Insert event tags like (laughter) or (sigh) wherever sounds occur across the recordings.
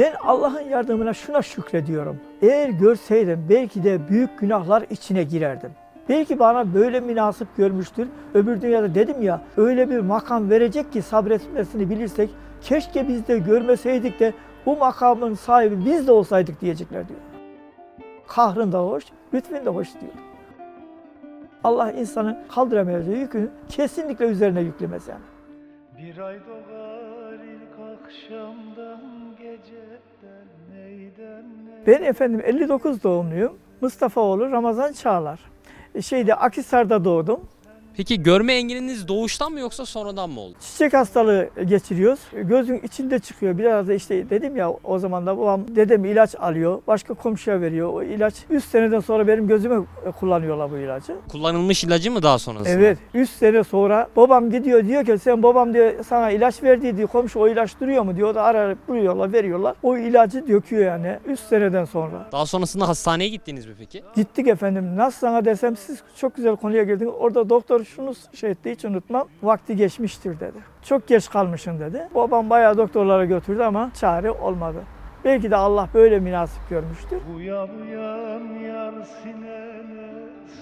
Ben Allah'ın yardımına şuna şükrediyorum. Eğer görseydim belki de büyük günahlar içine girerdim. Belki bana böyle münasip görmüştür. Öbür dünyada dedim ya öyle bir makam verecek ki sabretmesini bilirsek keşke biz de görmeseydik de bu makamın sahibi biz de olsaydık diyecekler diyor. Kahrın da hoş, lütfün de hoş diyor. Allah insanın kaldıramayacağı yükünü kesinlikle üzerine yüklemez yani. Bir ay doğar ilk akşamdan Ben efendim 59 doğumluyum. Mustafaoğlu Ramazan Çağlar. Şeyde Akhisar'da doğdum. Peki görme engeliniz doğuştan mı yoksa sonradan mı oldu? Çiçek hastalığı geçiriyoruz. Gözün içinde çıkıyor. Biraz da işte dedim ya o zaman da babam dedem ilaç alıyor. Başka komşuya veriyor. O ilaç 3 seneden sonra benim gözüme e, kullanıyorlar bu ilacı. Kullanılmış ilacı mı daha sonrasında? Evet 3 sene sonra babam gidiyor diyor ki sen babam diyor sana ilaç verdi diyor. Komşu o ilaç duruyor mu diyor. O da arayıp buluyorlar veriyorlar. O ilacı döküyor yani 3 seneden sonra. Daha sonrasında hastaneye gittiniz mi peki? Gittik efendim. Nasıl sana desem siz çok güzel konuya girdiniz. Orada doktor şunu şey etti hiç unutmam. Vakti geçmiştir dedi. Çok geç kalmışsın dedi. Babam bayağı doktorlara götürdü ama çare olmadı. Belki de Allah böyle münasip görmüştür. Uyan uyan yar sinene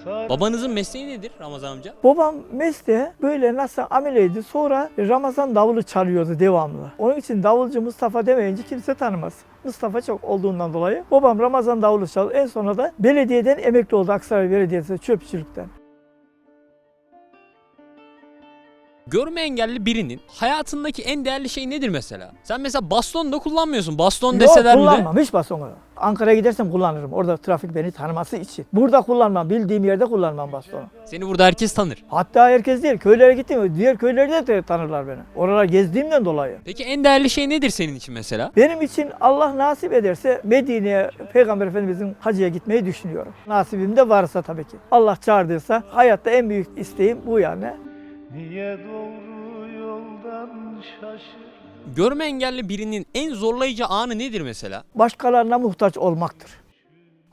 sar Babanızın mesleği nedir Ramazan amca? Babam mesleğe böyle nasıl ameleydi. Sonra Ramazan davulu çalıyordu devamlı. Onun için davulcu Mustafa demeyince kimse tanımaz. Mustafa çok olduğundan dolayı. Babam Ramazan davulu çaldı. En sonra da belediyeden emekli oldu. Aksaray Belediyesi çöpçülükten. Görme engelli birinin hayatındaki en değerli şey nedir mesela? Sen mesela baston da kullanmıyorsun. Baston Yok deseler bile. kullanmam hiç baston. Ankara'ya gidersem kullanırım. Orada trafik beni tanıması için. Burada kullanmam. Bildiğim yerde kullanmam bastonu. Seni burada herkes tanır. Hatta herkes değil. Köylere gittim. Diğer köylerde de tanırlar beni. Oralara gezdiğimden dolayı. Peki en değerli şey nedir senin için mesela? Benim için Allah nasip ederse Medine'ye Peygamber Efendimizin hacıya gitmeyi düşünüyorum. Nasibim de varsa tabii ki. Allah çağırdıysa hayatta en büyük isteğim bu yani. Niye doğru yoldan şaşır Görme engelli birinin en zorlayıcı anı nedir mesela? Başkalarına muhtaç olmaktır.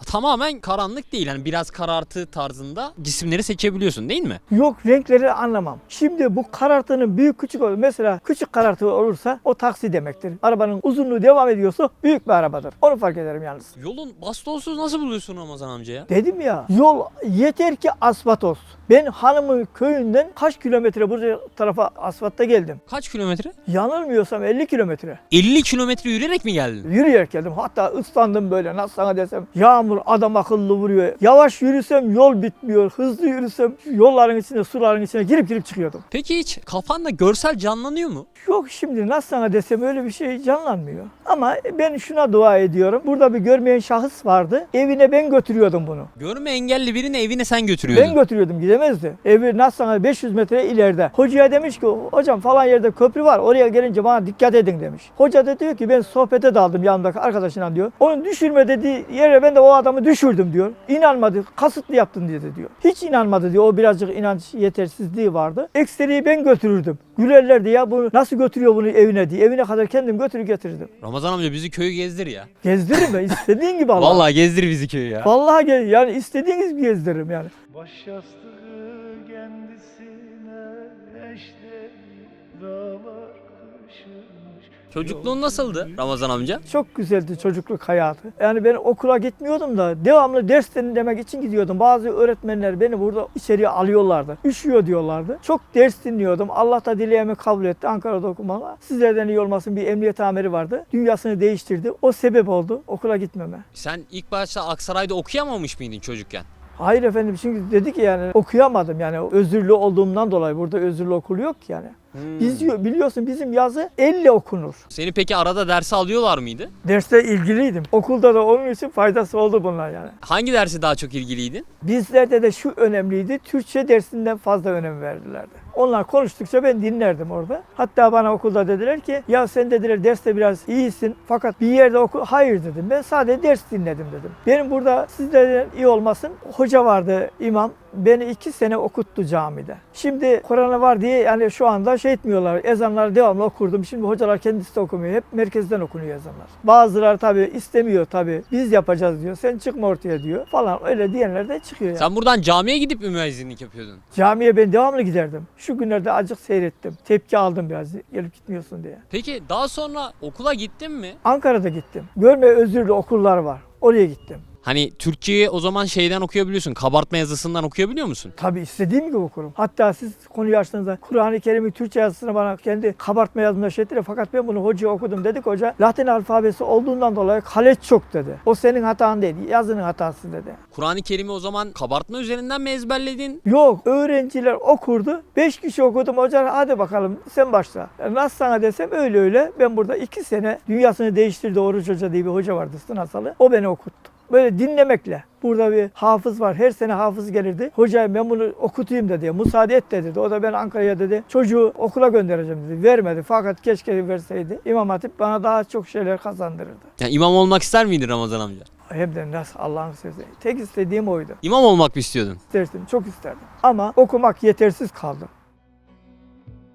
Tamamen karanlık değil. Yani biraz karartı tarzında cisimleri seçebiliyorsun değil mi? Yok renkleri anlamam. Şimdi bu karartının büyük küçük olur. Mesela küçük karartı olursa o taksi demektir. Arabanın uzunluğu devam ediyorsa büyük bir arabadır. Onu fark ederim yalnız. Yolun bastonsuz nasıl buluyorsun Ramazan amca ya? Dedim ya yol yeter ki asfalt olsun. Ben hanımın köyünden kaç kilometre bu tarafa asfaltta geldim. Kaç kilometre? Yanılmıyorsam 50 kilometre. 50 kilometre yürüyerek mi geldin? Yürüyerek geldim. Hatta ıslandım böyle nasıl sana desem. Yağmur adam akıllı vuruyor. Yavaş yürüsem yol bitmiyor. Hızlı yürüsem yolların içine suların içine girip girip çıkıyordum. Peki hiç kafanda görsel canlanıyor mu? Yok şimdi nasıl sana desem öyle bir şey canlanmıyor. Ama ben şuna dua ediyorum. Burada bir görmeyen şahıs vardı. Evine ben götürüyordum bunu. Görme engelli birini evine sen götürüyordun. Ben götürüyordum gidemezdi. Evi nasıl sana 500 metre ileride. Hocaya demiş ki hocam falan yerde köprü var oraya gelince bana dikkat edin demiş. Hoca da diyor ki ben sohbete daldım yanımdaki arkadaşına diyor. Onun düşürme dediği yere ben de o adamı düşürdüm diyor. İnanmadı kasıtlı yaptın dedi diyor. Hiç inanmadı diyor o birazcık inanç yetersizliği vardı. Ekseriyi ben götürürdüm. Gülerlerdi ya bu nasıl götürüyor bunu evine diye. Evine kadar kendim götürür getirirdim. Ramazan amca bizi köyü gezdir ya. Gezdiririm ben istediğin gibi (laughs) Allah. Vallahi gezdir bizi köyü ya. Vallahi gez, yani istediğiniz gibi gezdiririm yani. Baş yastığı Çocukluğun nasıldı Ramazan amca? Çok güzeldi çocukluk hayatı. Yani ben okula gitmiyordum da devamlı ders dinlemek için gidiyordum. Bazı öğretmenler beni burada içeriye alıyorlardı. Üşüyor diyorlardı. Çok ders dinliyordum. Allah da dileğimi kabul etti Ankara'da okumama. Sizlerden iyi olmasın bir emniyet amiri vardı. Dünyasını değiştirdi. O sebep oldu okula gitmeme. Sen ilk başta Aksaray'da okuyamamış mıydın çocukken? Hayır efendim çünkü dedi ki yani okuyamadım yani özürlü olduğumdan dolayı burada özürlü okul yok ki yani. Biz biliyorsun bizim yazı elle okunur. Seni peki arada derse alıyorlar mıydı? Derste ilgiliydim. Okulda da onun için faydası oldu bunlar yani. Hangi dersi daha çok ilgiliydin? Bizlerde de şu önemliydi. Türkçe dersinden fazla önem verdilerdi. Onlar konuştukça ben dinlerdim orada. Hatta bana okulda dediler ki ya sen dediler derste biraz iyisin fakat bir yerde oku. Hayır dedim. Ben sadece ders dinledim dedim. Benim burada sizlerden iyi olmasın. Hoca vardı imam. Beni iki sene okuttu camide. Şimdi Kur'an'ı var diye yani şu anda şey etmiyorlar. Ezanları devamlı okurdum. Şimdi hocalar kendisi de okumuyor. Hep merkezden okunuyor ezanlar. Bazıları tabii istemiyor tabii. Biz yapacağız diyor. Sen çıkma ortaya diyor falan. Öyle diyenler de çıkıyor yani. Sen buradan camiye gidip mi müezzinlik yapıyordun? Camiye ben devamlı giderdim. Şu günlerde acık seyrettim. Tepki aldım biraz gelip gitmiyorsun diye. Peki daha sonra okula gittin mi? Ankara'da gittim. Görme özürlü okullar var. Oraya gittim. Hani Türkçeyi o zaman şeyden okuyabiliyorsun. Kabartma yazısından okuyabiliyor musun? Tabii istediğim gibi okurum. Hatta siz konuyu açtığınızda Kur'an-ı Kerim'in Türkçe yazısını bana kendi kabartma yazımına şey ettiler. Fakat ben bunu hocaya okudum dedik hoca. Latin alfabesi olduğundan dolayı kaleç çok dedi. O senin hatan değil, yazının hatası dedi. Kur'an-ı Kerim'i o zaman kabartma üzerinden mi ezberledin? Yok öğrenciler okurdu. Beş kişi okudum hoca hadi bakalım sen başla. Yani nasıl sana desem öyle öyle. Ben burada iki sene dünyasını değiştirdi Oruç Hoca diye bir hoca vardı Sınasalı. O beni okuttu. Böyle dinlemekle. Burada bir hafız var. Her sene hafız gelirdi. Hocam ben bunu okutayım dedi. Müsaade et dedi. O da ben Ankara'ya dedi. Çocuğu okula göndereceğim dedi. Vermedi. Fakat keşke verseydi. İmam Hatip bana daha çok şeyler kazandırırdı. Yani imam olmak ister miydin Ramazan amca? Hem de nasıl Allah'ın sözü. Tek istediğim oydu. İmam olmak mı istiyordun? İsterdim. Çok isterdim. Ama okumak yetersiz kaldı.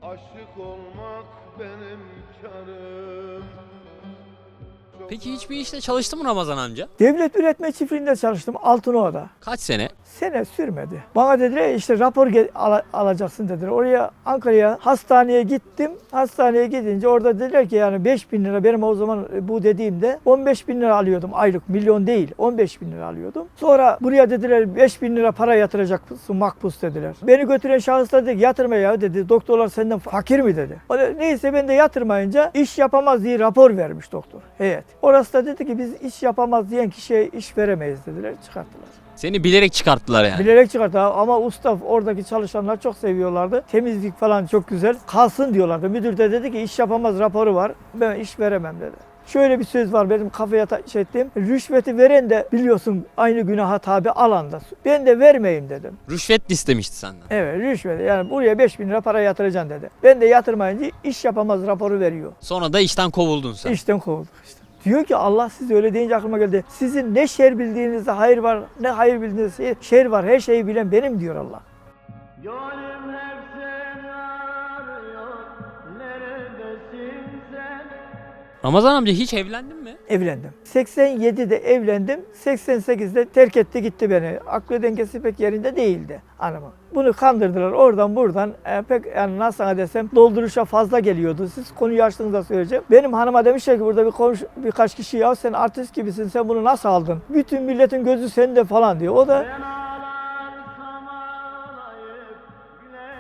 Aşık olmak benim karım Peki hiçbir işte çalıştın mı Ramazan amca? Devlet üretme çiftliğinde çalıştım Altınova'da. Kaç sene? Sene sürmedi. Bana dediler işte rapor ala- alacaksın dediler. Oraya Ankara'ya hastaneye gittim. Hastaneye gidince orada dediler ki yani 5 bin lira benim o zaman e, bu dediğimde 15 bin lira alıyordum aylık. Milyon değil 15 bin lira alıyordum. Sonra buraya dediler 5 bin lira para yatıracaksın makbuz dediler. Beni götüren şahıs dedi yatırma ya dedi. Doktorlar senden fakir mi dedi. O da, neyse ben de yatırmayınca iş yapamaz diye rapor vermiş doktor. Heyet. Orası da dedi ki biz iş yapamaz diyen kişiye iş veremeyiz dediler. Çıkarttılar. Seni bilerek çıkarttılar yani. Bilerek çıkarttı ama usta oradaki çalışanlar çok seviyorlardı. Temizlik falan çok güzel. Kalsın diyorlardı. Müdür de dedi ki iş yapamaz raporu var. Ben iş veremem dedi. Şöyle bir söz var benim kafaya ta- şey ettiğim. Rüşveti veren de biliyorsun aynı günaha tabi alan da. Ben de vermeyeyim dedim. Rüşvet istemişti senden. Evet rüşvet yani buraya 5 bin lira para yatıracaksın dedi. Ben de yatırmayınca iş yapamaz raporu veriyor. Sonra da işten kovuldun sen. İşten kovulduk işte. Diyor ki Allah siz öyle deyince aklıma geldi. Sizin ne şer bildiğinizde hayır var, ne hayır bildiğinizde şer var. Her şeyi bilen benim diyor Allah. Gönlüm Ramazan amca hiç evlendin mi? Evlendim. 87'de evlendim. 88'de terk etti gitti beni. Aklı dengesi pek yerinde değildi hanımın. Bunu kandırdılar oradan buradan. E, pek yani nasıl sana desem dolduruşa fazla geliyordu. Siz konuyu açtığınızda söyleyeceğim. Benim hanıma demişler ki burada bir konuş, birkaç kişi ya sen artist gibisin sen bunu nasıl aldın? Bütün milletin gözü sende falan diyor. O da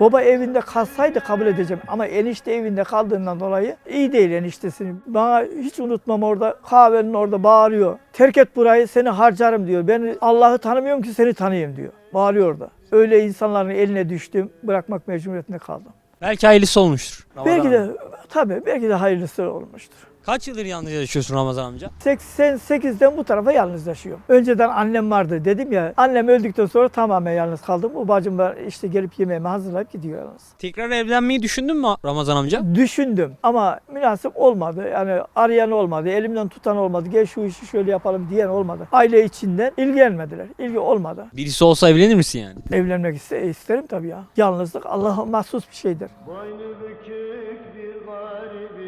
Baba evinde kalsaydı kabul edeceğim ama enişte evinde kaldığından dolayı iyi değil eniştesini. Bana hiç unutmam orada kahvenin orada bağırıyor. Terk et burayı seni harcarım diyor. Ben Allah'ı tanımıyorum ki seni tanıyayım diyor. Bağırıyor da. Öyle insanların eline düştüm. Bırakmak mecburiyetinde kaldım. Belki hayırlısı olmuştur. Belki de tabii belki de hayırlısı olmuştur. Kaç yıldır yalnız yaşıyorsun Ramazan amca? 88'den bu tarafa yalnız yaşıyorum. Önceden annem vardı dedim ya. Annem öldükten sonra tamamen yalnız kaldım. Bu bacım da işte gelip yemeğimi hazırlayıp gidiyor yalnız. Tekrar evlenmeyi düşündün mü Ramazan amca? Düşündüm ama münasip olmadı. Yani arayan olmadı, elimden tutan olmadı. Gel şu işi şöyle yapalım diyen olmadı. Aile içinden ilgilenmediler. İlgi olmadı. Birisi olsa evlenir misin yani? Evlenmek iste- isterim tabii ya. Yalnızlık Allah'a mahsus bir şeydir. Boynu bükük bir garibim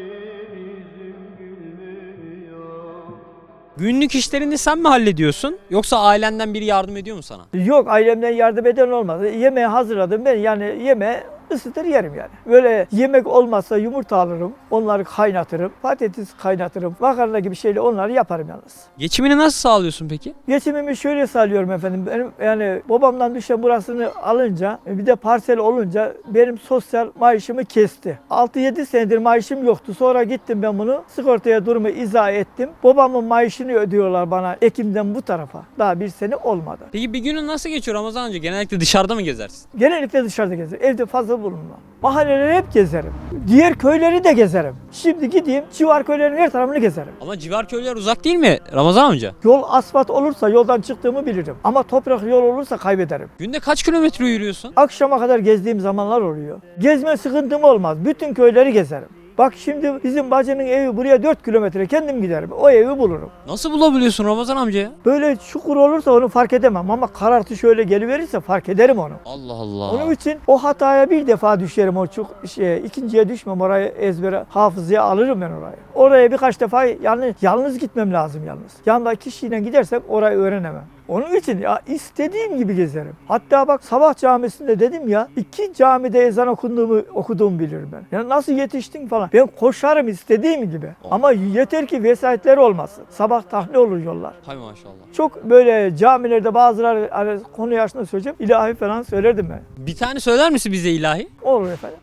Günlük işlerini sen mi hallediyorsun? Yoksa ailenden biri yardım ediyor mu sana? Yok ailemden yardım eden olmadı. Yemeği hazırladım ben yani yemeği ısıtır yerim yani. Böyle yemek olmazsa yumurta alırım, onları kaynatırım, patates kaynatırım, makarna gibi şeyler onları yaparım yalnız. Geçimini nasıl sağlıyorsun peki? Geçimimi şöyle sağlıyorum efendim. Benim yani babamdan düşen burasını alınca bir de parsel olunca benim sosyal maaşımı kesti. 6-7 senedir maaşım yoktu. Sonra gittim ben bunu sigortaya durumu izah ettim. Babamın maaşını ödüyorlar bana Ekim'den bu tarafa. Daha bir sene olmadı. Peki bir günün nasıl geçiyor Ramazan amca? Genellikle dışarıda mı gezersin? Genellikle dışarıda gezerim. Evde fazla bulunmam. Mahalleleri hep gezerim. Diğer köyleri de gezerim. Şimdi gideyim civar köylerin her tarafını gezerim. Ama civar köyler uzak değil mi Ramazan amca? Yol asfalt olursa yoldan çıktığımı bilirim. Ama toprak yol olursa kaybederim. Günde kaç kilometre yürüyorsun? Akşama kadar gezdiğim zamanlar oluyor. Gezme sıkıntım olmaz. Bütün köyleri gezerim. Bak şimdi bizim bacının evi buraya 4 kilometre kendim giderim. O evi bulurum. Nasıl bulabiliyorsun Ramazan amca ya? Böyle çukur olursa onu fark edemem ama karartı şöyle geliverirse fark ederim onu. Allah Allah. Onun için o hataya bir defa düşerim o çok şey ikinciye düşmem orayı ezbere hafızaya alırım ben orayı. Oraya birkaç defa yani yalnız gitmem lazım yalnız. Yanında kişiyle gidersem orayı öğrenemem. Onun için ya istediğim gibi gezerim. Hatta bak sabah camisinde dedim ya iki camide ezan okunduğumu okuduğumu bilirim ben. Ya nasıl yetiştin falan. Ben koşarım istediğim gibi. Ama yeter ki vesayetleri olmasın. Sabah tahli olur yollar. Hay maşallah. Çok böyle camilerde bazıları hani konu yaşında söyleyeceğim. ilahi falan söylerdim ben. Bir tane söyler misin bize ilahi? Olur efendim.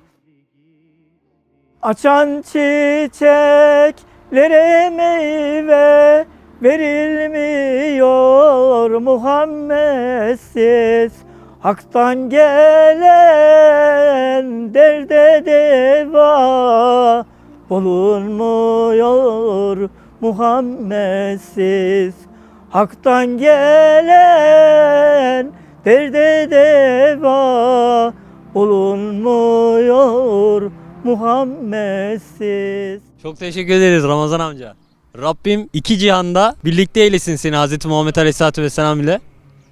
Açan çiçeklere meyve verilmiyor Muhammedsiz. Hak'tan gelen derde deva bulunmuyor Muhammedsiz. Hak'tan gelen derde deva bulunmuyor Muhammedsiz. Çok teşekkür ederiz Ramazan amca. Rabbim iki cihanda birlikte eylesin seni Hz. Muhammed Aleyhisselatü Vesselam ile.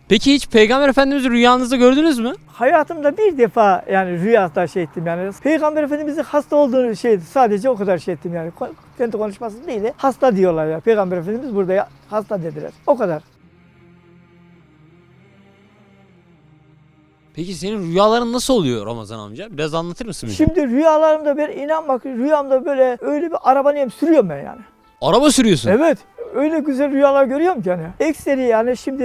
Peki hiç Peygamber Efendimiz'i rüyanızda gördünüz mü? Hayatımda bir defa yani rüyada şey ettim yani. Peygamber Efendimizin hasta olduğunu şey sadece o kadar şey ettim yani. Kendi konuşması değil de hasta diyorlar ya. Peygamber Efendimiz burada ya, hasta dediler. O kadar. Peki senin rüyaların nasıl oluyor Ramazan amca? Biraz anlatır mısın bize? Şimdi rüyalarımda ben inan bak rüyamda böyle öyle bir arabanı sürüyorum ben yani. Araba sürüyorsun. Evet. Öyle güzel rüyalar görüyorum ki hani. Ekseri yani şimdi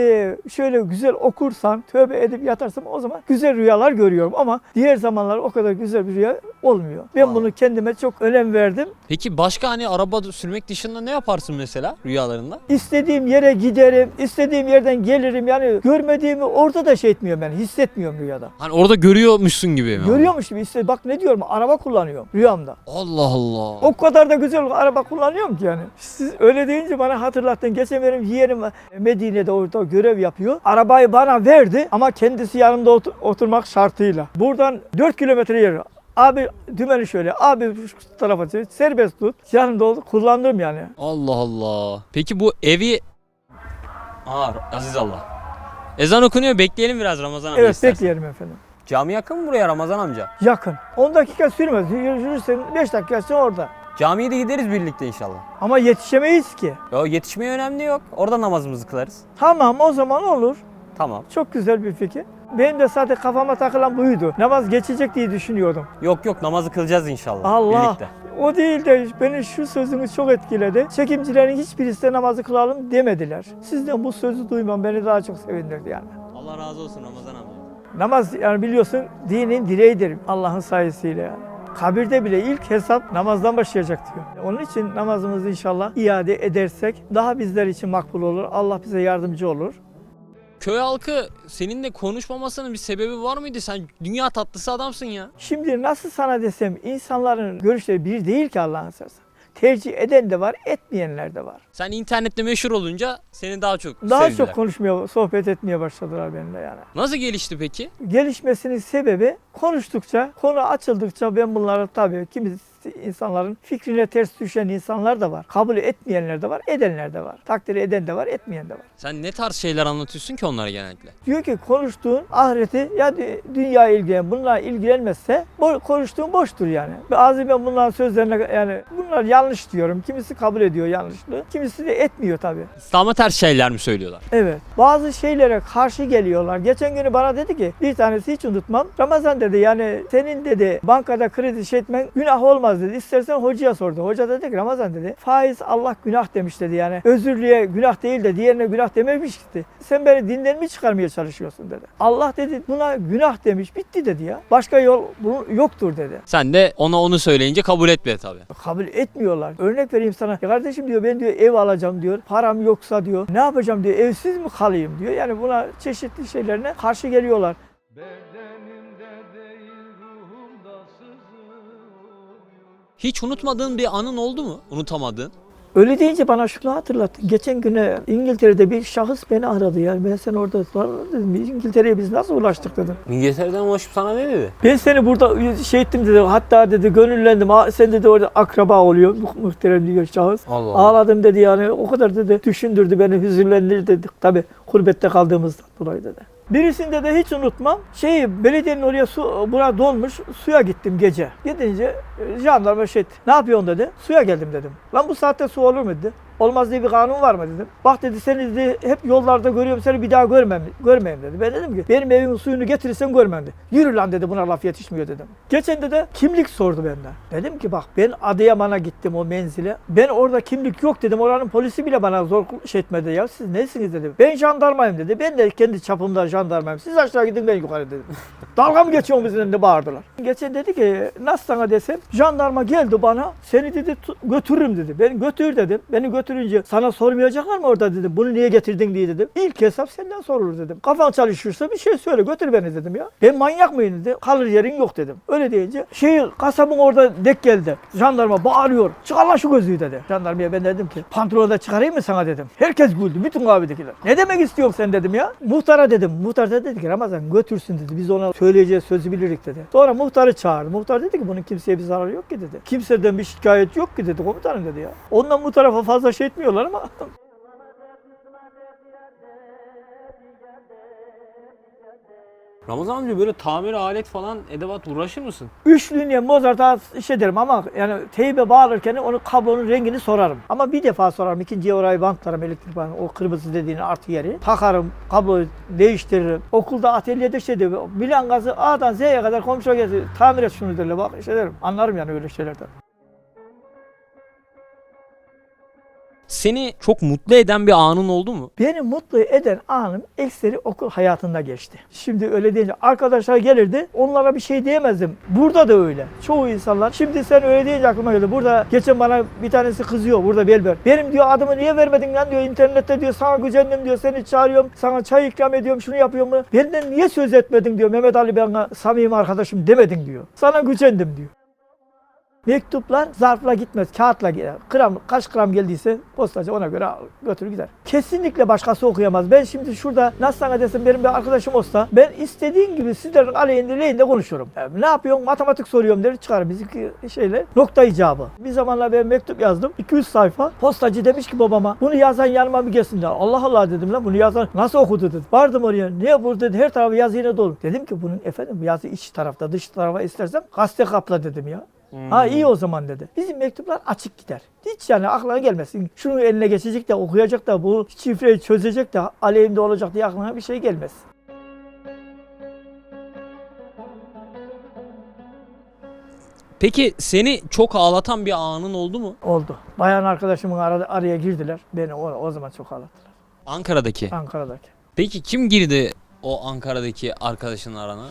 şöyle güzel okursan, tövbe edip yatarsam o zaman güzel rüyalar görüyorum ama diğer zamanlar o kadar güzel bir rüya olmuyor. Ben Aa. bunu kendime çok önem verdim. Peki başka hani araba sürmek dışında ne yaparsın mesela rüyalarında? İstediğim yere giderim, istediğim yerden gelirim. Yani görmediğimi orada da şey etmiyorum ben, hissetmiyorum rüyada. Hani orada görüyormuşsun gibi mi? Görüyormuş gibi işte bak ne diyorum araba kullanıyorum rüyamda. Allah Allah. O kadar da güzel araba kullanıyorum ki yani. Siz öyle deyince bana hatırlattın. Geçen benim yeğenim Medine'de orada görev yapıyor. Arabayı bana verdi ama kendisi yanımda otur- oturmak şartıyla. Buradan 4 kilometre yer. Abi dümeni şöyle, abi şu tarafa çevir, serbest tut. Yanımda oldu, kullandım yani. Allah Allah. Peki bu evi... Aa Aziz Allah. Ezan okunuyor bekleyelim biraz Ramazan amca Evet istersen. bekleyelim efendim. Cami yakın mı buraya Ramazan amca? Yakın. 10 dakika sürmez. Yürürsen 5 dakikası orada. Camiye de gideriz birlikte inşallah. Ama yetişemeyiz ki. Ya yetişmeye önemli yok. Orada namazımızı kılarız. Tamam o zaman olur. Tamam. Çok güzel bir fikir. Benim de zaten kafama takılan buydu. Namaz geçecek diye düşünüyordum. Yok yok namazı kılacağız inşallah. Allah. Birlikte. O değil de beni şu sözünüz çok etkiledi. Çekimcilerin hiçbirisi de namazı kılalım demediler. Sizden bu sözü duymam beni daha çok sevindirdi yani. Allah razı olsun Ramazan amca. Namaz yani biliyorsun dinin direğidir Allah'ın sayesinde yani. Kabirde bile ilk hesap namazdan başlayacak diyor. Onun için namazımızı inşallah iade edersek daha bizler için makbul olur. Allah bize yardımcı olur. Köy halkı seninle konuşmamasının bir sebebi var mıydı? Sen dünya tatlısı adamsın ya. Şimdi nasıl sana desem insanların görüşleri bir değil ki Allah'ın seversen. Tercih eden de var, etmeyenler de var. Sen internette meşhur olunca seni daha çok Daha sevdiler. çok konuşmaya, sohbet etmeye başladılar benimle yani. Nasıl gelişti peki? Gelişmesinin sebebi konuştukça, konu açıldıkça ben bunları tabii kimisi insanların fikrine ters düşen insanlar da var. Kabul etmeyenler de var, edenler de var. Takdir eden de var, etmeyen de var. Sen ne tarz şeyler anlatıyorsun ki onlara genellikle? Diyor ki konuştuğun ahireti ya dü- dünya ilgilen, bununla ilgilenmezse bo- konuştuğun boştur yani. Bazı ben bunların sözlerine yani bunlar yanlış diyorum. Kimisi kabul ediyor yanlışlığı, kimisi de etmiyor tabii. İslam'a ters şeyler mi söylüyorlar? Evet. Bazı şeylere karşı geliyorlar. Geçen günü bana dedi ki bir tanesi hiç unutmam. Ramazan dedi yani senin dedi bankada kredi şey etmen günah olmaz dedi. İstersen hocaya sordu. Hoca dedi ki Ramazan dedi faiz Allah günah demiş dedi yani. Özürlüğe günah değil de diğerine günah dememiş dedi. Sen beni dinden mi çıkarmaya çalışıyorsun dedi. Allah dedi buna günah demiş bitti dedi ya. Başka yol bu yoktur dedi. Sen de ona onu söyleyince kabul etme tabii. Kabul etmiyorlar. Örnek vereyim sana. Ya kardeşim diyor ben diyor ev alacağım diyor. Param yoksa diyor. Ne yapacağım diyor. Evsiz mi kalayım diyor. Yani buna çeşitli şeylerine karşı geliyorlar. Bedenimde Hiç unutmadığın bir anın oldu mu? Unutamadığın. Öyle deyince bana şunu hatırlattı. Geçen güne İngiltere'de bir şahıs beni aradı ya. Ben sen orada dedim. İngiltere'ye biz nasıl ulaştık dedim. İngiltere'den ulaşıp sana ne dedi? Ben seni burada şey ettim dedi. Hatta dedi gönüllendim. Ha, Sen dedi orada akraba oluyor. Mu- Muhterem diyor şahıs. Allah Allah. Ağladım dedi yani. O kadar dedi düşündürdü beni, hüzünlendirdi dedi. Tabi gurbette kaldığımızdan dolayı dedi. Birisinde de hiç unutmam. Şey belediyenin oraya su bura dolmuş. Suya gittim gece. Gidince e, jandarma şey. Ne yapıyorsun dedi. Suya geldim dedim. Lan bu saatte su olur mu dedi. Olmaz diye bir kanun var mı dedim. Bak dedi seni dedi, hep yollarda görüyorum seni bir daha görmem, görmeyeyim dedi. Ben dedim ki benim evimin suyunu getirirsen görmem dedi. Yürü lan dedi buna laf yetişmiyor dedim. Geçen de de kimlik sordu benden. Dedim ki bak ben Adıyaman'a gittim o menzile. Ben orada kimlik yok dedim. Oranın polisi bile bana zor şey etmedi ya. Siz nesiniz dedi. Ben jandarmayım dedi. Ben de kendi çapımda jandarmayım. Siz aşağı gidin ben yukarı dedim. (laughs) Dalga mı geçiyorsun bizimle bağırdılar. Geçen dedi ki nasıl sana desem jandarma geldi bana seni dedi götürürüm dedi. Ben götür dedim. Beni götürünce sana sormayacaklar mı orada dedim. Bunu niye getirdin diye dedim. İlk hesap senden sorulur dedim. Kafan çalışırsa bir şey söyle götür beni dedim ya. Ben manyak mıyım dedi. Kalır yerin yok dedim. Öyle deyince şey kasabın orada dek geldi. Jandarma bağırıyor. Çıkar lan şu gözlüğü dedi. Jandarmaya ben dedim ki pantolonu da çıkarayım mı sana dedim. Herkes güldü. Bütün kahvedekiler. Ne demek istiyorsun sen dedim ya. Muhtara dedim. Muhtar da dedi ki Ramazan götürsün dedi. Biz ona söyleyeceği sözü bilirik dedi. Sonra muhtarı çağırdı. Muhtar dedi ki bunun kimseye bir zararı yok ki dedi. Kimseden bir şikayet yok ki dedi komutanım dedi ya. Ondan bu tarafa fazla şey etmiyorlar ama Ramazan amca böyle tamir alet falan edevat uğraşır mısın? Üçlüğüne Mozart'a iş ederim ama yani teybe bağlarken onu kablonun rengini sorarım. Ama bir defa sorarım. İkinciye orayı bantlarım elektrik bantı. O kırmızı dediğin artı yeri. Takarım. Kabloyu değiştiririm. Okulda atölyede şey diyor. Milan gazı A'dan Z'ye kadar komşu gelsin. Tamir et şunu derler. Bak şey derim. Anlarım yani öyle şeylerden. Seni çok mutlu eden bir anın oldu mu? Beni mutlu eden anım ekseri okul hayatında geçti. Şimdi öyle deyince arkadaşlar gelirdi onlara bir şey diyemezdim. Burada da öyle. Çoğu insanlar şimdi sen öyle deyince aklıma geldi. Burada geçen bana bir tanesi kızıyor burada Belber. Benim diyor adımı niye vermedin lan diyor internette diyor sana gücendim diyor seni çağırıyorum sana çay ikram ediyorum şunu yapıyorum mu? Benden niye söz etmedin diyor Mehmet Ali bana samimi arkadaşım demedin diyor. Sana gücendim diyor. Mektuplar zarfla gitmez, kağıtla gider. Gram, kaç gram geldiyse postacı ona göre götürür gider. Kesinlikle başkası okuyamaz. Ben şimdi şurada nasıl sana desem benim bir arkadaşım olsa ben istediğin gibi sizlerin aleyhinde lehinde konuşurum. Yani ne yapıyorsun? Matematik soruyorum der çıkar bizimki şeyle nokta icabı. Bir zamanlar ben mektup yazdım. 200 sayfa. Postacı demiş ki babama bunu yazan yanıma bir gelsin de. Allah Allah dedim lan bunu yazan nasıl okudu dedi. Vardım oraya. Niye burada dedi. Her tarafı yazı yine dolu. Dedim ki bunun efendim yazı iç tarafta dış tarafa istersen gazete kapla dedim ya. Ha iyi o zaman dedi. Bizim mektuplar açık gider. Hiç yani aklına gelmesin. Şunu eline geçecek de okuyacak da bu şifreyi çözecek de aleyhinde olacak diye aklına bir şey gelmez. Peki seni çok ağlatan bir anın oldu mu? Oldu. Bayan arkadaşımın ara- araya girdiler. Beni o, o zaman çok ağlattılar. Ankara'daki. Ankara'daki. Peki kim girdi o Ankara'daki arkadaşının arana?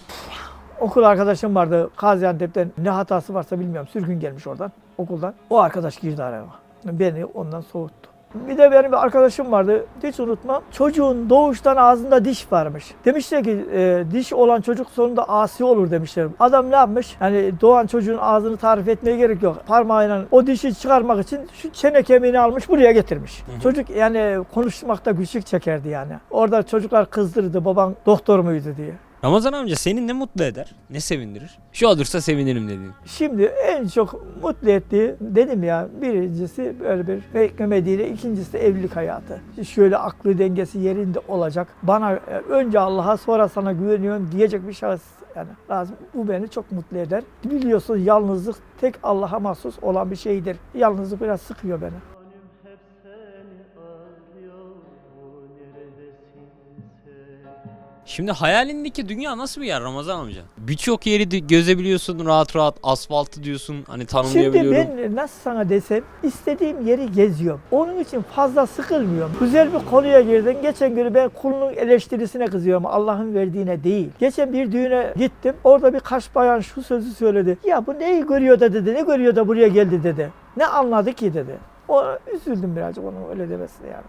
Okul arkadaşım vardı Gaziantep'ten ne hatası varsa bilmiyorum sürgün gelmiş oradan okuldan. O arkadaş girdi araya. Beni ondan soğuttu. Bir de benim bir arkadaşım vardı hiç unutmam. Çocuğun doğuştan ağzında diş varmış. Demişler ki e, diş olan çocuk sonunda asi olur demişler. Adam ne yapmış? Yani doğan çocuğun ağzını tarif etmeye gerek yok. Parmağıyla o dişi çıkarmak için şu çene kemiğini almış buraya getirmiş. Çocuk yani konuşmakta güçlük çekerdi yani. Orada çocuklar kızdırdı baban doktor muydu diye. Ramazan amca seni ne mutlu eder? Ne sevindirir? Şu olursa sevinirim dediğin. Şimdi en çok mutlu ettiği dedim ya birincisi böyle bir beklemediğiyle ikincisi evlilik hayatı. Şöyle aklı dengesi yerinde olacak. Bana e, önce Allah'a sonra sana güveniyorum diyecek bir şahıs yani lazım. Bu beni çok mutlu eder. Biliyorsun yalnızlık tek Allah'a mahsus olan bir şeydir. Yalnızlık biraz sıkıyor beni. Şimdi hayalindeki dünya nasıl bir yer Ramazan amca? Birçok yeri gözebiliyorsun rahat rahat asfaltı diyorsun hani Şimdi tanımlayabiliyorum. ben nasıl sana desem istediğim yeri geziyorum. Onun için fazla sıkılmıyorum. Güzel bir konuya girdin. Geçen gün ben kulunun eleştirisine kızıyorum. Allah'ın verdiğine değil. Geçen bir düğüne gittim. Orada bir kaş bayan şu sözü söyledi. Ya bu neyi görüyor da dedi. Ne görüyor da buraya geldi dedi. Ne anladı ki dedi. O üzüldüm birazcık onun öyle demesine yani.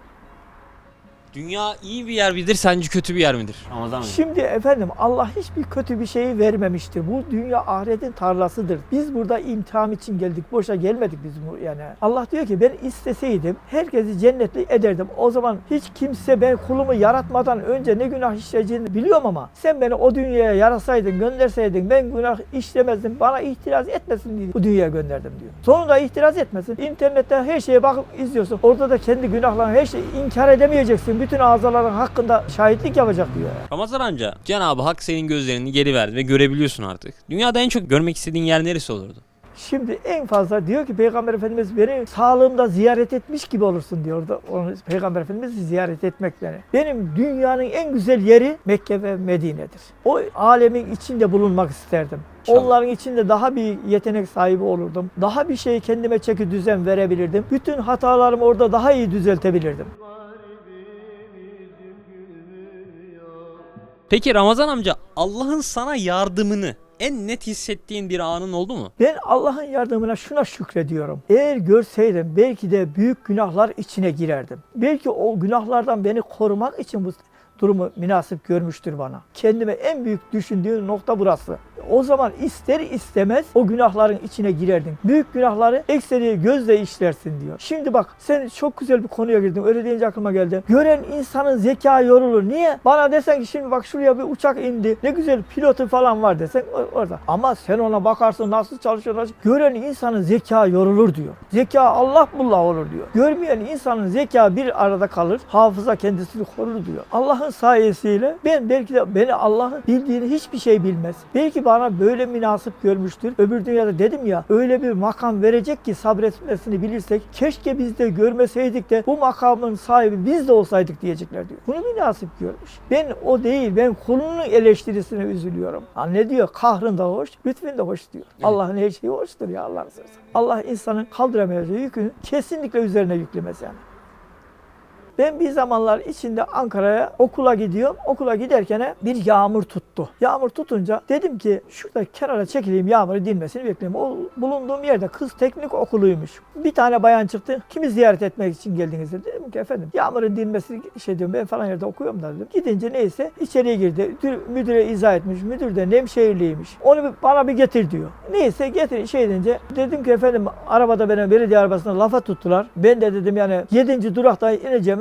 Dünya iyi bir yer midir, sence kötü bir yer midir? Ramazan amca. Şimdi efendim Allah hiçbir kötü bir şeyi vermemiştir. Bu dünya ahiretin tarlasıdır. Biz burada imtihan için geldik. Boşa gelmedik biz bu yani. Allah diyor ki ben isteseydim herkesi cennetli ederdim. O zaman hiç kimse ben kulumu yaratmadan önce ne günah işleyeceğini biliyorum ama sen beni o dünyaya yarasaydın, gönderseydin ben günah işlemezdim. Bana itiraz etmesin diye bu dünyaya gönderdim diyor. Sonunda itiraz etmesin. İnternette her şeye bakıp izliyorsun. Orada da kendi günahlarını her şeyi inkar edemeyeceksin. Bütün azaların hakkında şahitlik yapacak diyor. Yani. Ramazan amca, Cenab-ı Hak senin gözlerini geri verdi ve görebiliyorsun artık. Dünyada en çok görmek istediğin yer neresi olurdu? Şimdi en fazla diyor ki Peygamber Efendimiz beni sağlığımda ziyaret etmiş gibi olursun diyor da onu Peygamber Efendimiz ziyaret etmek beni. Benim dünyanın en güzel yeri Mekke ve Medine'dir. O alemin içinde bulunmak isterdim. İnşallah. Onların içinde daha bir yetenek sahibi olurdum. Daha bir şey kendime çeki düzen verebilirdim. Bütün hatalarımı orada daha iyi düzeltebilirdim. Peki Ramazan amca, Allah'ın sana yardımını en net hissettiğin bir anın oldu mu? Ben Allah'ın yardımına şuna şükrediyorum. Eğer görseydim belki de büyük günahlar içine girerdim. Belki o günahlardan beni korumak için bu durumu münasip görmüştür bana. Kendime en büyük düşündüğüm nokta burası. O zaman ister istemez o günahların içine girerdin. Büyük günahları ekseri gözle işlersin diyor. Şimdi bak sen çok güzel bir konuya girdin. Öyle deyince aklıma geldi. Gören insanın zeka yorulur. Niye? Bana desen ki şimdi bak şuraya bir uçak indi. Ne güzel pilotu falan var desen orada. Ama sen ona bakarsın nasıl çalışıyor. Nasıl... Gören insanın zeka yorulur diyor. Zeka Allah bullah olur diyor. Görmeyen insanın zeka bir arada kalır. Hafıza kendisini korur diyor. Allah'ın sayesiyle ben belki de beni Allah'ın bildiğini hiçbir şey bilmez. Belki bana böyle münasip görmüştür. Öbür dünyada dedim ya öyle bir makam verecek ki sabretmesini bilirsek keşke biz de görmeseydik de bu makamın sahibi biz de olsaydık diyecekler diyor. Bunu münasip görmüş. Ben o değil ben kulunun eleştirisine üzülüyorum. Ha ne diyor? Kahrın da hoş, lütfün de hoş diyor. Allah'ın her şeyi hoştur ya Allah'ın sözü. Allah insanın kaldıramayacağı yükünü kesinlikle üzerine yüklemez yani. Ben bir zamanlar içinde Ankara'ya okula gidiyorum. Okula giderken bir yağmur tuttu. Yağmur tutunca dedim ki şurada kenara çekileyim yağmuru dinmesini bekleyeyim. O bulunduğum yerde kız teknik okuluymuş. Bir tane bayan çıktı. Kimi ziyaret etmek için geldiniz dedi. Dedim ki efendim yağmurun dinmesini şey diyorum ben falan yerde okuyorum da dedim. Gidince neyse içeriye girdi. Müdür- Müdüre izah etmiş. Müdür de Nemşehirliymiş. Onu bana bir getir diyor. Neyse getir şey edince dedim ki efendim arabada beni belediye arabasına lafa tuttular. Ben de dedim yani 7. duraktan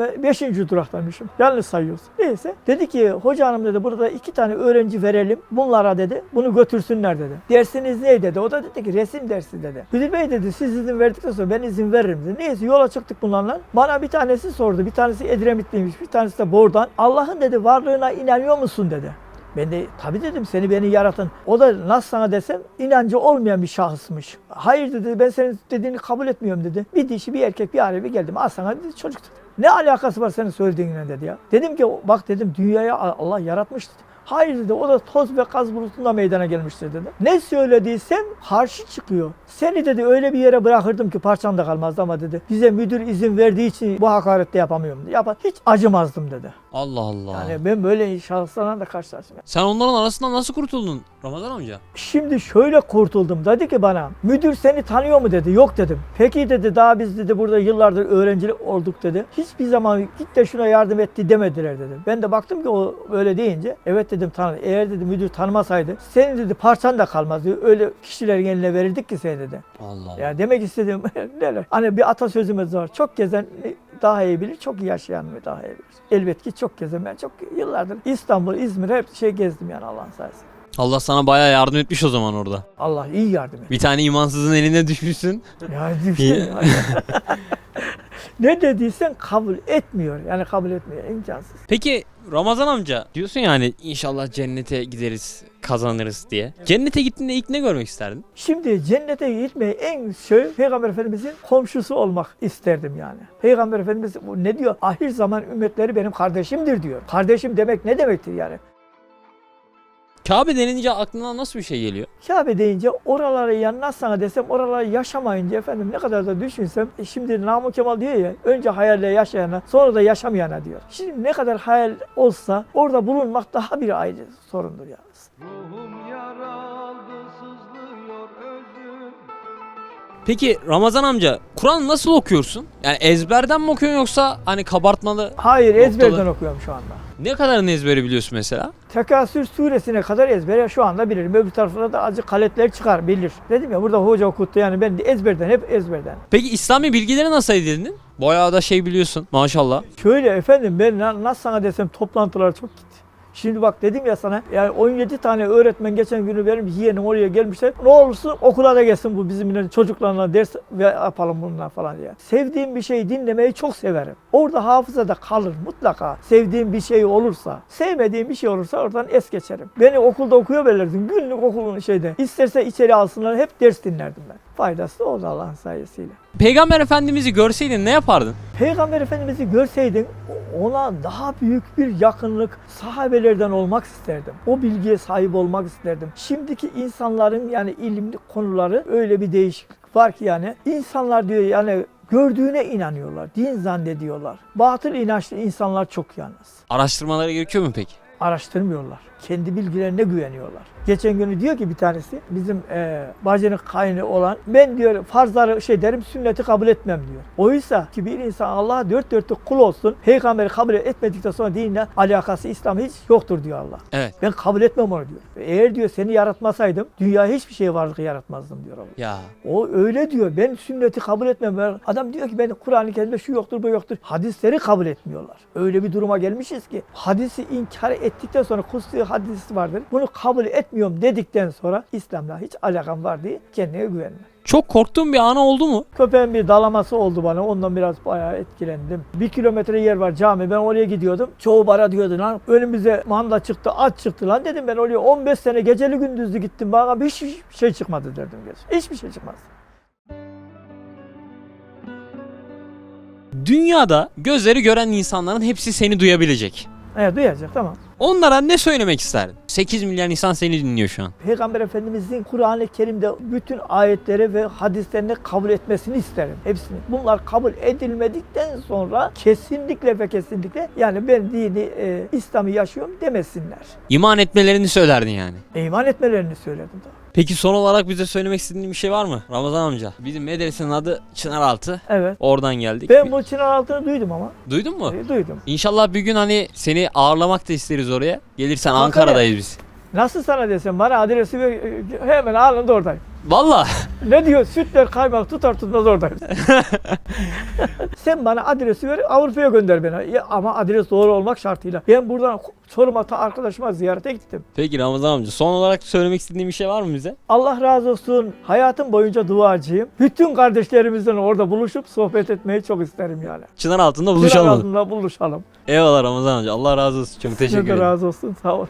ineceğime 5. duraktaymışım. Yanlış sayıyorsun. Neyse. Dedi ki hoca hanım dedi burada iki tane öğrenci verelim. Bunlara dedi bunu götürsünler dedi. Dersiniz ne dedi? O da dedi ki resim dersi dedi. Müdür bey dedi siz izin verdikten sonra ben izin veririm dedi. Neyse yola çıktık bunlarla. Bana bir tanesi sordu. Bir tanesi Edremitliymiş. Bir tanesi de Bordan. Allah'ın dedi varlığına inanıyor musun dedi. Ben de tabii dedim seni beni yaratan. O da nasıl sana desem inancı olmayan bir şahısmış. Hayır dedi ben senin dediğini kabul etmiyorum dedi. Bir dişi bir erkek bir araya bir geldim. Al sana dedi çocuk dedi. Ne alakası var senin söylediğinle dedi ya. Dedim ki bak dedim dünyaya Allah yaratmış dedi. Hayır dedi o da toz ve gaz bulutunda meydana gelmiştir dedi. Ne söylediysem karşı çıkıyor. Seni dedi öyle bir yere bırakırdım ki parçam da kalmazdı ama dedi. Bize müdür izin verdiği için bu hakarette yapamıyorum. Yapa, hiç acımazdım dedi. Allah Allah. Yani ben böyle şahıslarla da karşılaştım. Sen onların arasından nasıl kurtuldun Ramazan amca? Şimdi şöyle kurtuldum. Dedi ki bana müdür seni tanıyor mu dedi. Yok dedim. Peki dedi daha biz dedi burada yıllardır öğrencilik olduk dedi. Hiçbir zaman git de şuna yardım etti demediler dedi. Ben de baktım ki o öyle deyince evet dedim tanı. Eğer dedi müdür tanımasaydı senin dedi parçan da kalmazdı. Öyle kişilerin eline verirdik ki seni dedi. Allah. Yani demek istediğim (laughs) neler? Hani bir atasözümüz var. Çok gezen daha iyi bilir, çok yaşayan mı daha iyi bilir. Elbet ki çok gezen. Ben çok yıllardır İstanbul, İzmir hep şey gezdim yani Allah'ın sayesinde. Allah sana bayağı yardım etmiş o zaman orada. Allah iyi yardım et. Bir tane imansızın eline düşmüşsün. Yani düşün. (laughs) (laughs) ne dediysen kabul etmiyor. Yani kabul etmiyor. imkansız. Peki Ramazan amca diyorsun yani inşallah cennete gideriz kazanırız diye. Cennete gittiğinde ilk ne görmek isterdin? Şimdi cennete gitmeyi en şey Peygamber Efendimizin komşusu olmak isterdim yani. Peygamber Efendimiz ne diyor? Ahir zaman ümmetleri benim kardeşimdir diyor. Kardeşim demek ne demektir yani? Kabe denince aklına nasıl bir şey geliyor? Kabe deyince oraları yanmazsana desem oraları yaşamayınca efendim ne kadar da düşünsem e şimdi Namık Kemal diyor ya önce hayalle yaşayana sonra da yaşamayana diyor. Şimdi ne kadar hayal olsa orada bulunmak daha bir ayrı sorundur yalnız. Ruhum yaraldı sızlıyor özüm Peki Ramazan amca Kur'an nasıl okuyorsun? Yani ezberden mi okuyorsun yoksa hani kabartmalı? Hayır Noktalı. ezberden okuyorum şu anda. Ne kadarını ezbere biliyorsun mesela? Tekasür suresine kadar ezbere şu anda bilirim. Öbür tarafta da azıcık kaletler çıkar bilir. Dedim ya burada hoca okuttu yani ben de ezberden hep ezberden. Peki İslami bilgileri nasıl edindin? Bayağı da şey biliyorsun maşallah. Şöyle efendim ben na- nasıl sana desem toplantılar çok. Şimdi bak dedim ya sana yani 17 tane öğretmen geçen günü benim yeğenim oraya gelmişler. Ne olursun okula da gelsin bu bizim çocuklarına ders ve yapalım bunlar falan diye. Sevdiğim bir şeyi dinlemeyi çok severim. Orada hafızada kalır mutlaka. Sevdiğim bir şey olursa. Sevmediğim bir şey olursa oradan es geçerim. Beni okulda okuyor belirdim. Günlük okulun şeyde. İsterse içeri alsınlar hep ders dinlerdim ben. Faydası da oldu Allah'ın sayesinde. Peygamber Efendimiz'i görseydin ne yapardın? Peygamber Efendimiz'i görseydin ona daha büyük bir yakınlık sahabelerden olmak isterdim. O bilgiye sahip olmak isterdim. Şimdiki insanların yani ilimli konuları öyle bir değişiklik var ki yani insanlar diyor yani gördüğüne inanıyorlar. Din zannediyorlar. Batıl inançlı insanlar çok yalnız. Araştırmalara gerekiyor mu peki? Araştırmıyorlar. Kendi bilgilerine güveniyorlar. Geçen günü diyor ki bir tanesi bizim e, bacının kaynı olan ben diyor farzları şey derim sünneti kabul etmem diyor. Oysa ki bir insan Allah'a dört dörtlük kul olsun peygamberi kabul etmedikten sonra dinle alakası İslam hiç yoktur diyor Allah. Evet. Ben kabul etmem onu diyor. Eğer diyor seni yaratmasaydım dünya hiçbir şey varlık yaratmazdım diyor Allah. Ya O öyle diyor. Ben sünneti kabul etmem. Adam diyor ki ben Kur'an-ı Kerim'de şu yoktur bu yoktur. Hadisleri kabul etmiyorlar. Öyle bir duruma gelmişiz ki hadisi inkar ettikten sonra kutsi hadisi vardır. Bunu kabul etmiyorum dedikten sonra İslam'la hiç alakam var diye kendine güvenme. çok korktuğun bir ana oldu mu? Köpeğin bir dalaması oldu bana. Ondan biraz bayağı etkilendim. Bir kilometre yer var cami. Ben oraya gidiyordum. Çoğu bana diyordu lan önümüze manda çıktı, at çıktı lan dedim ben oraya 15 sene geceli gündüzlü gittim. Bana hiçbir şey çıkmadı derdim. Hiçbir şey çıkmaz. Dünyada gözleri gören insanların hepsi seni duyabilecek. Evet duyacak tamam. Onlara ne söylemek isterdin? 8 milyar insan seni dinliyor şu an. Peygamber Efendimizin Kur'an-ı Kerim'de bütün ayetleri ve hadislerini kabul etmesini isterim. Hepsini. Bunlar kabul edilmedikten sonra kesinlikle ve kesinlikle yani ben dini e, İslam'ı yaşıyorum demesinler. İman etmelerini söylerdin yani. İman etmelerini söyledim da. Peki son olarak bize söylemek istediğin bir şey var mı Ramazan amca? Bizim medresenin adı Çınaraltı. Evet. Oradan geldik. Ben bu Çınar altını duydum ama. Duydun mu? E, duydum. İnşallah bir gün hani seni ağırlamak da isteriz oraya. Gelirsen Ankara. Ankara'dayız biz. Nasıl sana desem bana adresi ver, hemen anında oradayım. Valla. Ne diyor? Sütler kaymak tutar tutmaz oradayım. (laughs) Sen bana adresi ver Avrupa'ya gönder beni. Ya, ama adres doğru olmak şartıyla. Ben buradan Çorum'a ta arkadaşıma ziyarete gittim. Peki Ramazan amca son olarak söylemek istediğin bir şey var mı bize? Allah razı olsun. Hayatım boyunca duacıyım. Bütün kardeşlerimizden orada buluşup sohbet etmeyi çok isterim yani. Çınar altında Buluşalım. buluşalım. altında buluşalım. Eyvallah Ramazan amca. Allah razı olsun. Çok teşekkür de ederim. razı olsun. Sağ olun.